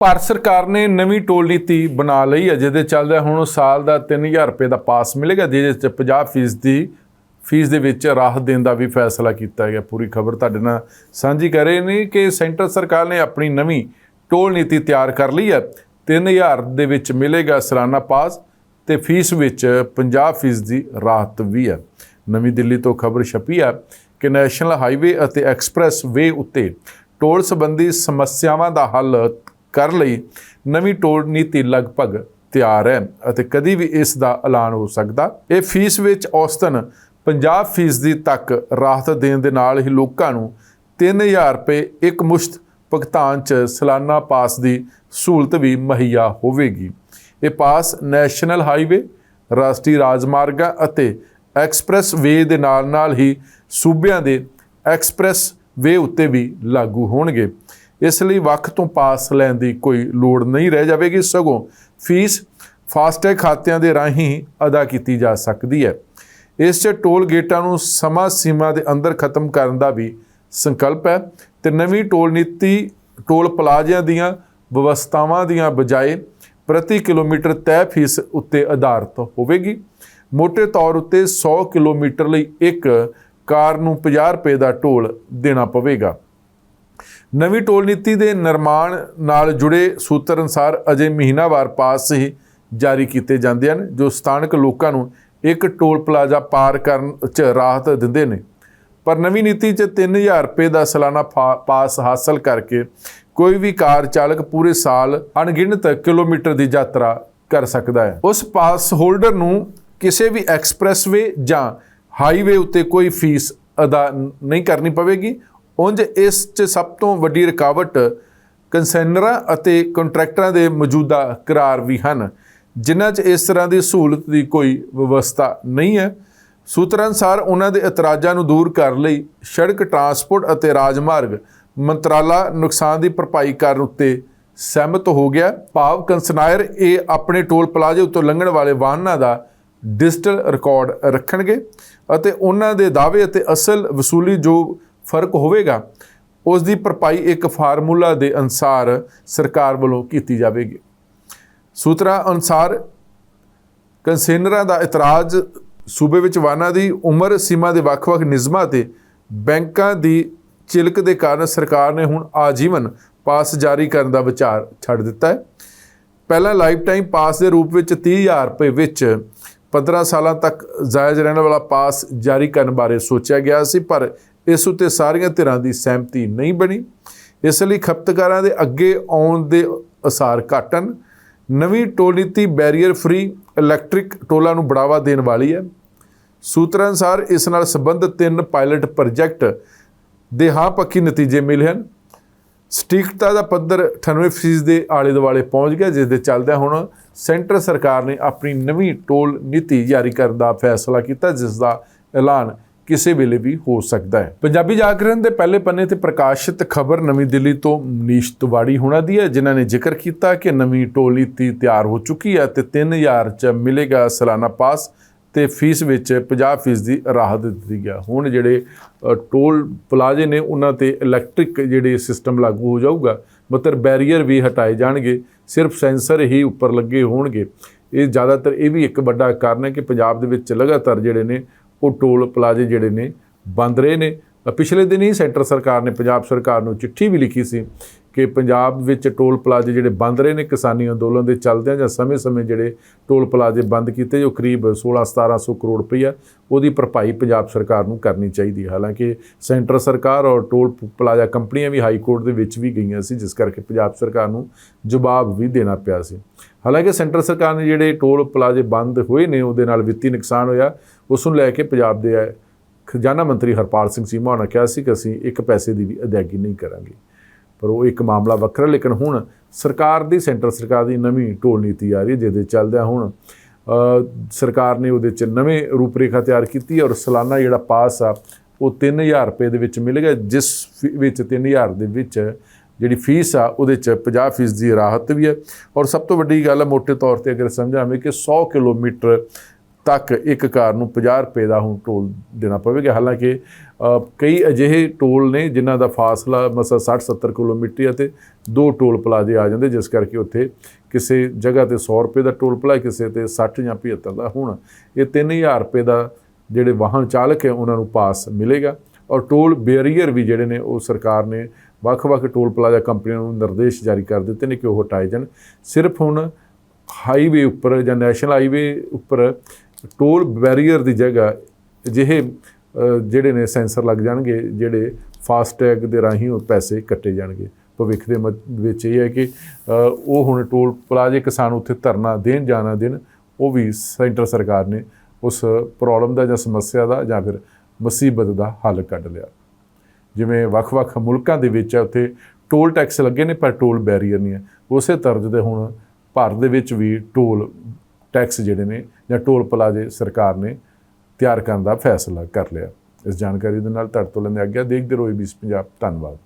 ਭਾਰਤ ਸਰਕਾਰ ਨੇ ਨਵੀਂ ਟੋਲ ਨੀਤੀ ਬਣਾ ਲਈ ਹੈ ਜਿਹਦੇ ਚੱਲਦੇ ਹੁਣ ਸਾਲ ਦਾ 3000 ਰੁਪਏ ਦਾ ਪਾਸ ਮਿਲੇਗਾ, ਜਿਹਦੇ ਵਿੱਚ 50% ਦੀ ਫੀਸ ਦੇ ਵਿੱਚ ਰਾਹਤ ਦੇਣ ਦਾ ਵੀ ਫੈਸਲਾ ਕੀਤਾ ਗਿਆ। ਪੂਰੀ ਖਬਰ ਤੁਹਾਡੇ ਨਾਲ ਸਾਂਝੀ ਕਰ ਰਹੇ ਨੇ ਕਿ ਸੈਂਟਰ ਸਰਕਾਰ ਨੇ ਆਪਣੀ ਨਵੀਂ ਟੋਲ ਨੀਤੀ ਤਿਆਰ ਕਰ ਲਈ ਹੈ। 3000 ਦੇ ਵਿੱਚ ਮਿਲੇਗਾ ਸਾਲਾਨਾ ਪਾਸ ਤੇ ਫੀਸ ਵਿੱਚ 50% ਦੀ ਰਾਹਤ ਵੀ ਹੈ। ਨਵੀਂ ਦਿੱਲੀ ਤੋਂ ਖਬਰ ਛਪੀ ਹੈ ਕਿ ਨੈਸ਼ਨਲ ਹਾਈਵੇ ਅਤੇ ਐਕਸਪ੍ਰੈਸ ਵੇ ਉੱਤੇ ਟੋਲ ਸੰਬੰਧੀ ਸਮੱਸਿਆਵਾਂ ਦਾ ਹੱਲ ਕਰ ਲਈ, ਨਵੀਂ ਟੋਲ ਨੀਤੀ ਲਗਭਗ ਤਿਆਰ ਹੈ ਅਤੇ ਕਦੀ ਵੀ ਇਸ ਦਾ ਐਲਾਨ ਹੋ ਸਕਦਾ। ਇਹ ਫੀਸ ਵਿੱਚ ਔਸਤਨ 50% ਤੱਕ ਰਾਹਤ ਦੇਣ ਦੇ ਨਾਲ ਹੀ ਲੋਕਾਂ ਨੂੰ 3000 ਰੁਪਏ ਇੱਕ ਮੁਸ਼ਤ ਭੁਗਤਾਨ ਚ ਸਾਲਾਨਾ ਪਾਸ ਦੀ ਸਹੂਲਤ ਵੀ ਮੁਹੱਈਆ ਹੋਵੇਗੀ। ਇਹ ਪਾਸ ਨੈਸ਼ਨਲ ਹਾਈਵੇ, ਰਾਸ਼ਟਰੀ ਰਾਜਮਾਰਗਾਂ ਅਤੇ ਐਕਸਪ੍ਰੈਸ ਵੇ ਦੇ ਨਾਲ-ਨਾਲ ਹੀ ਸੂਬਿਆਂ ਦੇ ਐਕਸਪ੍ਰੈਸ ਵੇ ਉੱਤੇ ਵੀ ਲਾਗੂ ਹੋਣਗੇ। ਇਸ ਲਈ ਵੱਖ ਤੋਂ ਪਾਸ ਲੈਣ ਦੀ ਕੋਈ ਲੋੜ ਨਹੀਂ ਰਹਿ ਜਾਵੇਗੀ, ਸਗੋਂ ਫੀਸ ਫਾਸਟੈਗ ਖਾਤਿਆਂ ਦੇ ਰਾਹੀਂ ਅਦਾ ਕੀਤੀ ਜਾ ਸਕਦੀ ਹੈ। ਇਸ 'ਚ ਟੋਲ ਗੇਟਾਂ ਨੂੰ ਸਮਾਂ ਸੀਮਾ ਦੇ ਅੰਦਰ ਖਤਮ ਕਰਨ ਦਾ ਵੀ ਸੰਕਲਪ ਹੈ ਤੇ ਨਵੀਂ ਟੋਲ ਨੀਤੀ, ਟੋਲ ਪਲਾਜ਼ਿਆਂ ਦੀਆਂ ਵਿਵਸਥਾਵਾਂ ਦੀਆਂ ਬਜਾਏ ਪ੍ਰਤੀ ਕਿਲੋਮੀਟਰ ਤੈਅ ਫੀਸ ਉੱਤੇ ਆਧਾਰਿਤ ਹੋਵੇਗੀ। ਮੋٹے ਤੌਰ ਉੱਤੇ 100 ਕਿਲੋਮੀਟਰ ਲਈ ਇੱਕ ਕਾਰ ਨੂੰ 50 ਰੁਪਏ ਦਾ ਟੋਲ ਦੇਣਾ ਪਵੇਗਾ। ਨਵੀਂ ਟੋਲ ਨੀਤੀ ਦੇ ਨਿਰਮਾਣ ਨਾਲ ਜੁੜੇ ਸੂਤਰ ਅਨੁਸਾਰ ਅਜੇ ਮਹੀਨਾਵਾਰ ਪਾਸ ਹੀ ਜਾਰੀ ਕੀਤੇ ਜਾਂਦੇ ਹਨ, ਜੋ ਸਥਾਨਕ ਲੋਕਾਂ ਨੂੰ ਇੱਕ ਟੋਲ ਪਲਾਜ਼ਾ ਪਾਰ ਕਰਨ 'ਚ ਰਾਹਤ ਦਿੰਦੇ ਨੇ। ਪਰ ਨਵੀਂ ਨੀਤੀ 'ਚ 3000 ਰੁਪਏ ਦਾ ਸਾਲਾਨਾ ਫਾ- ਪਾਸ ਹਾਸਲ ਕਰਕੇ ਕੋਈ ਵੀ ਕਾਰ ਚਾਲਕ ਪੂਰੇ ਸਾਲ ਅਣਗਿਣਤ ਕਿਲੋਮੀਟਰ ਦੀ ਯਾਤਰਾ ਕਰ ਸਕਦਾ ਹੈ। ਉਸ ਪਾਸ ਹੋਲਡਰ ਨੂੰ ਕਿਸੇ ਵੀ ਐਕਸਪ੍ਰੈਸਵੇ ਜਾਂ ਹਾਈਵੇ ਉੱਤੇ ਕੋਈ ਫੀਸ ਅਦਾ ਨਹੀਂ ਕਰਨੀ ਪਵੇਗੀ। ਉਂਝ ਇਸ 'ਚ ਸਭ ਤੋਂ ਵੱਡੀ ਰੁਕਾਵਟ ਕੰਸੈਨਰਾਂ ਅਤੇ ਕੰਟਰੈਕਟਰਾਂ ਦੇ ਮੌਜੂਦਾ ਕਰਾਰ ਵੀ ਹਨ, ਜਿਨ੍ਹਾਂ 'ਚ ਇਸ ਤਰ੍ਹਾਂ ਦੀ ਸਹੂਲਤ ਦੀ ਕੋਈ ਵਿਵਸਥਾ ਨਹੀਂ ਹੈ। ਸੂਤਰਾਂ ਅਨੁਸਾਰ ਉਹਨਾਂ ਦੇ ਇਤਰਾਜ਼ਾਂ ਨੂੰ ਦੂਰ ਕਰਨ ਲਈ ਸੜਕ ਟਰਾਂਸਪੋਰਟ ਅਤੇ ਰਾਜਮਾਰਗ ਮੰਤਰਾਲਾ ਨੁਕਸਾਨ ਦੀ ਭਰਪਾਈ ਕਰਨ ਉੱਤੇ ਸਹਿਮਤ ਹੋ ਗਿਆ। ਭਾਵ ਕੰਸਨਾਇਰ ਇਹ ਆਪਣੇ ਟੋਲ ਪਲਾਜ਼ੇ ਉੱਤੇ ਲੰਘਣ ਵਾਲੇ ਵਾਹਨਾਂ ਦਾ ਡਿਜੀਟਲ ਰਿਕਾਰਡ ਰੱਖਣਗੇ ਅਤੇ ਉਹਨਾਂ ਦੇ ਦਾਅਵੇ ਅਤੇ ਅਸਲ ਵਸੂਲੀ ਜੋ ਫ਼ਰਕ ਹੋਵੇਗਾ, ਉਸ ਦੀ ਭਰਪਾਈ ਇੱਕ ਫਾਰਮੂਲਾ ਦੇ ਅਨੁਸਾਰ ਸਰਕਾਰ ਵੱਲੋਂ ਕੀਤੀ ਜਾਵੇਗੀ। ਸੂਤਰਾਂ ਅਨੁਸਾਰ ਕੰਸੇਨਰਾਂ ਦਾ ਇਤਰਾਜ਼ ਸੂਬੇ ਵਿੱਚ ਵਾਹਨਾਂ ਦੀ ਉਮਰ ਸੀਮਾ ਦੇ ਵੱਖ-ਵੱਖ ਨਿਯਮਾਂ ਤੇ ਬੈਂਕਾਂ ਦੀ ਚਿਲਕ ਦੇ ਕਾਰਨ ਸਰਕਾਰ ਨੇ ਹੁਣ ਆਜੀਵਨ ਪਾਸ ਜਾਰੀ ਕਰਨ ਦਾ ਵਿਚਾਰ ਛੱਡ ਦਿੱਤਾ ਹੈ। ਪਹਿਲਾਂ ਲਾਈਫ ਟਾਈਮ ਪਾਸ ਦੇ ਰੂਪ ਵਿੱਚ 30000 ਰੁਪਏ ਵਿੱਚ 15 ਸਾਲਾਂ ਤੱਕ ਜਾਇਜ਼ ਰਹਿਣ ਵਾਲਾ ਪਾਸ ਜਾਰੀ ਕਰਨ ਬਾਰੇ ਸੋਚਿਆ ਗਿਆ ਸੀ, ਪਰ ਇਸ ਉੱਤੇ ਸਾਰੀਆਂ ਧਿਰਾਂ ਦੀ ਸਹਿਮਤੀ ਨਹੀਂ ਬਣੀ। ਇਸ ਲਈ ਖਪਤਕਾਰਾਂ ਦੇ ਅੱਗੇ ਆਉਣ ਦੇ ਅਸਾਰ ਘਟਣ। ਨਵੀਂ ਟੋਲ ਨੀਤੀ ਬੈਰੀਅਰ ਫ੍ਰੀ ਇਲੈਕਟ੍ਰਿਕ ਟੋਲਾਂ ਨੂੰ ਬੜਾਵਾ ਦੇਣ ਵਾਲੀ ਹੈ। ਸੂਤਰਾਂ ਅਨੁਸਾਰ ਇਸ ਨਾਲ ਸੰਬੰਧਿਤ ਤਿੰਨ ਪਾਇਲਟ ਪ੍ਰੋਜੈਕਟ ਦੇ ਹਾਂ ਪੱਕੀ ਨਤੀਜੇ ਮਿਲੇ ਹਨ। ਸਟੀਕਤਾ ਦਾ ਪੱਧਰ 98% ਦੇ ਆਲੇ ਦੁਆਲੇ ਪਹੁੰਚ ਗਿਆ ਜਿਸ ਦੇ ਚੱਲਦਿਆਂ ਹੁਣ ਸੈਂਟਰ ਸਰਕਾਰ ਨੇ ਆਪਣੀ ਨਵੀਂ ਟੋਲ ਨੀਤੀ ਜਾਰੀ ਕਰਨ ਦਾ ਫੈਸਲਾ ਕੀਤਾ ਜਿਸ ਦਾ ਐਲਾਨ ਕਿਸੇ ਵੇਲੇ ਵੀ ਹੋ ਸਕਦਾ ਹੈ। ਪੰਜਾਬੀ ਜਾਗਰਣ ਦੇ ਪਹਿਲੇ ਪੰਨੇ ਤੇ ਪ੍ਰਕਾਸ਼ਿਤ ਖਬਰ ਨਵੀਂ ਦਿੱਲੀ ਤੋਂ ਮਨੀਸ਼ ਤਿਵਾੜੀ ਹੋਣਾ ਦੀ ਹੈ, ਜਿਨ੍ਹਾਂ ਨੇ ਜ਼ਿਕਰ ਕੀਤਾ ਕਿ ਨਵੀਂ ਟੋਲ ਨੀਤੀ ਤਿਆਰ ਹੋ ਚੁੱਕੀ ਹੈ ਤੇ 3000 ਚ ਮਿਲੇਗਾ ਸਾਲਾਨਾ ਪਾਸ ਤੇ ਫੀਸ ਵਿੱਚ 50% ਦੀ ਰਾਹਤ ਦਿੱਤੀ ਗਿਆ। ਹੁਣ ਜਿਹੜੇ ਟੋਲ ਪਲਾਜ਼ੇ ਨੇ ਉਹਨਾਂ ਤੇ ਇਲੈਕਟ੍ਰਿਕ ਜਿਹੜੇ ਸਿਸਟਮ ਲਾਗੂ ਹੋ ਜਾਊਗਾ, ਮਤਲਬ ਬੈਰੀਅਰ ਵੀ ਹਟਾਏ ਜਾਣਗੇ, ਸਿਰਫ ਸੈਂਸਰ ਹੀ ਉੱਪਰ ਲੱਗੇ ਹੋਣਗੇ। ਇਹ ਜ਼ਿਆਦਾਤਰ ਇਹ ਵੀ ਇੱਕ ਵੱਡਾ ਕਾਰਨ ਹੈ ਕਿ ਪੰਜਾਬ ਦੇ ਵਿੱਚ ਲਗਾਤਾਰ ਜਿਹੜੇ ਨੇ ਉਹ ਟੋਲ ਪਲਾਜ਼ੇ ਜਿਹੜੇ ਨੇ ਬੰਦ ਰਹੇ ਨੇ। ਪਿਛਲੇ ਦਿਨ ਹੀ ਸੈਂਟਰ ਸਰਕਾਰ ਨੇ, ਪੰਜਾਬ ਸਰਕਾਰ ਨੂੰ ਚਿੱਠੀ ਵੀ ਲਿਖੀ ਸੀ ਕਿ ਪੰਜਾਬ ਵਿੱਚ ਟੋਲ ਪਲਾਜ਼ੇ ਜਿਹੜੇ ਬੰਦ ਰਹੇ ਨੇ ਕਿਸਾਨੀ ਅੰਦੋਲਨ ਦੇ ਚੱਲਦਿਆਂ ਜਾਂ ਸਮੇਂ-ਸਮੇਂ ਜਿਹੜੇ ਟੋਲ ਪਲਾਜ਼ੇ ਬੰਦ ਕੀਤੇ ਜੋ ਕਰੀਬ 16-1700 ਕਰੋੜ ਰੁਪਈਆ ਉਹਦੀ ਭਰਪਾਈ ਪੰਜਾਬ ਸਰਕਾਰ ਨੂੰ ਕਰਨੀ ਚਾਹੀਦੀ ਹੈ। ਹਾਲਾਂਕਿ ਸੈਂਟਰ ਸਰਕਾਰ ਔਰ ਟੋਲ ਪਲਾਜ਼ਾ ਕੰਪਨੀਆਂ ਵੀ ਹਾਈ ਕੋਰਟ ਦੇ ਵਿੱਚ ਵੀ ਗਈਆਂ ਸੀ, ਜਿਸ ਕਰਕੇ ਪੰਜਾਬ ਸਰਕਾਰ ਨੂੰ ਜਵਾਬ ਵੀ ਦੇਣਾ ਪਿਆ ਸੀ। ਹਾਲਾਂਕਿ ਸੈਂਟਰ ਸਰਕਾਰ ਨੇ ਜਿਹੜੇ ਟੋਲ ਪਲਾਜ਼ੇ ਬੰਦ ਹੋਏ ਨੇ, ਉਹਦੇ ਨਾਲ ਵਿੱਤੀ ਨੁਕਸਾਨ ਹੋਇਆ। ਉਸ ਨੂੰ ਲੈ ਕੇ ਪੰਜਾਬ ਦੇ ਖਜ਼ਾਨਾ ਮੰਤਰੀ ਹਰਪਾਲ ਸਿੰਘ ਚੀਮਾ ਨੇ ਕਿਹਾ ਸੀ ਕਿ ਅਸੀਂ ਇੱਕ ਪੈਸੇ ਦੀ ਵੀ ਅਦਾਇਗੀ ਨਹੀਂ ਕਰਾਂਗੇ। ਪਰ ਉਹ ਇੱਕ ਮਾਮਲਾ ਵੱਖਰਾ, ਲੇਕਿਨ ਹੁਣ ਸਰਕਾਰ ਦੀ ਸੈਂਟਰ ਸਰਕਾਰ ਦੀ ਨਵੀਂ ਢੋਲ ਨੀਤੀ ਆ ਰਹੀ ਹੈ, ਜਿਹਦੇ ਚੱਲਦਿਆਂ ਹੁਣ ਸਰਕਾਰ ਨੇ ਉਹਦੇ ਚ ਨਵੇਂ ਰੂਪਰੇਖਾ ਤਿਆਰ ਕੀਤੀ ਔਰ ਸਾਲਾਨਾ ਜਿਹੜਾ ਪਾਸ ਆ, ਉਹ 3000 ਰੁਪਏ ਦੇ ਵਿੱਚ ਮਿਲ ਗਿਆ, ਜਿਸ ਫੀ- ਵਿੱਚ 3000 ਦੇ ਵਿੱਚ ਜਿਹੜੀ ਫੀਸ ਆ, ਉਹਦੇ ਚ 50% ਦੀ ਰਾਹਤ ਵੀ ਹੈ। ਔਰ ਸਭ ਤੋਂ ਵੱਡੀ ਗੱਲ ਹੈ ਮੋٹے ਤੌਰ ਤੇ ਅਗਰ ਸਮਝਾਵੇਂ ਕਿ 100 ਕਿਲੋਮੀਟਰ ਤੱਕ ਇੱਕ ਕਾਰ ਨੂੰ 50 ਰੁਪਏ ਦਾ ਹੁਣ ਟੋਲ ਦੇਣਾ ਪਵੇਗਾ। ਹਾਲਾਂਕਿ ਕਈ ਅਜਿਹੇ ਟੋਲ ਨੇ ਜਿਨ੍ਹਾਂ ਦਾ ਫਾਸਲਾ ਮਸਾ 60 70 ਕਿਲੋਮੀਟਰ ਅਤੇ ਦੋ ਟੋਲ ਪਲਾਜ਼ੇ ਆ ਜਾਂਦੇ, ਜਿਸ ਕਰਕੇ ਉੱਥੇ ਕਿਸੇ ਜਗ੍ਹਾ ਤੇ 100 ਰੁਪਏ ਦਾ ਟੋਲ ਪਲਾਜ਼ਾ ਕਿਸੇ ਤੇ 60 ਜਾਂ 75 ਦਾ। ਹੁਣ ਇਹ 3000 ਰੁਪਏ ਦਾ ਜਿਹੜੇ ਵਾਹਨ ਚਾਲਕ ਹੈ, ਉਹਨਾਂ ਨੂੰ ਪਾਸ ਮਿਲੇਗਾ ਔਰ ਟੋਲ ਬੈਰੀਅਰ ਵੀ ਜਿਹੜੇ ਨੇ, ਉਹ ਸਰਕਾਰ ਨੇ ਵੱਖ-ਵੱਖ ਟੋਲ ਪਲਾਜ਼ਾ ਕੰਪਨੀਆਂ ਨੂੰ ਨਿਰਦੇਸ਼ ਜਾਰੀ ਕਰ ਦਿੱਤੇ ਨੇ ਕਿ ਉਹ ਹਟਾਏ ਜਾਣ। ਸਿਰਫ ਹੁਣ ਹਾਈਵੇ ਉੱਪਰ ਜਾਂ ਨੈਸ਼ਨਲ ਹਾਈਵੇ ਉੱਪਰ ਟੋਲ ਬੈਰੀਅਰ ਦੀ ਜਗ੍ਹਾ ਅਜਿਹੇ ਜਿਹੜੇ ਨੇ ਸੈਂਸਰ ਲੱਗ ਜਾਣਗੇ, ਜਿਹੜੇ ਫਾਸਟੈਗ ਦੇ ਰਾਹੀਂ ਉਹ ਪੈਸੇ ਕੱਟੇ ਜਾਣਗੇ। ਭਵਿੱਖ ਦੇ ਮੱਧ, ਵਿੱਚ ਇਹ ਹੈ ਕਿ ਉਹ ਹੁਣ ਟੋਲ ਪਲਾਜ਼ੇ ਕਿਸਾਨ ਉੱਥੇ ਧਰਨਾ ਦੇਣ ਜਾਣਾ ਦੇਣ, ਉਹ ਵੀ ਸੈਂਟਰ ਸਰਕਾਰ ਨੇ ਉਸ ਪ੍ਰੋਬਲਮ ਦਾ ਜਾਂ ਸਮੱਸਿਆ ਦਾ ਜਾਂ ਫਿਰ ਮੁਸੀਬਤ ਦਾ ਹੱਲ ਕੱਢ ਲਿਆ। ਜਿਵੇਂ ਵੱਖ-ਵੱਖ ਮੁਲਕਾਂ ਦੇ ਵਿੱਚ ਹੈ ਉੱਥੇ ਟੋਲ ਟੈਕਸ ਲੱਗੇ ਨੇ ਪਰ ਟੋਲ ਬੈਰੀਅਰ ਨਹੀਂ ਹੈ। ਉਸੇ ਤਰਜ਼ ਦੇ ਹੁਣ ਭਾਰਤ ਦੇ ਵਿੱਚ ਵੀ ਟੋਲ ਟੈਕਸ ਜਿਹੜੇ ਨੇ ਜਾਂ ਟੋਲ ਪਲਾਜ਼ੇ ਸਰਕਾਰ ਨੇ ਤਿਆਰ ਕਰਨ ਦਾ ਫੈਸਲਾ ਕਰ ਲਿਆ। ਇਸ ਜਾਣਕਾਰੀ ਦੇ ਨਾਲ ਤੁਹਾਡੇ ਤੋਂ ਲੈਂਦੇ ਆ ਗਿਆ ਦੇਖਦੇ ਰਹੋ ਬੀਸ ਪੰਜਾਬ। ਧੰਨਵਾਦ।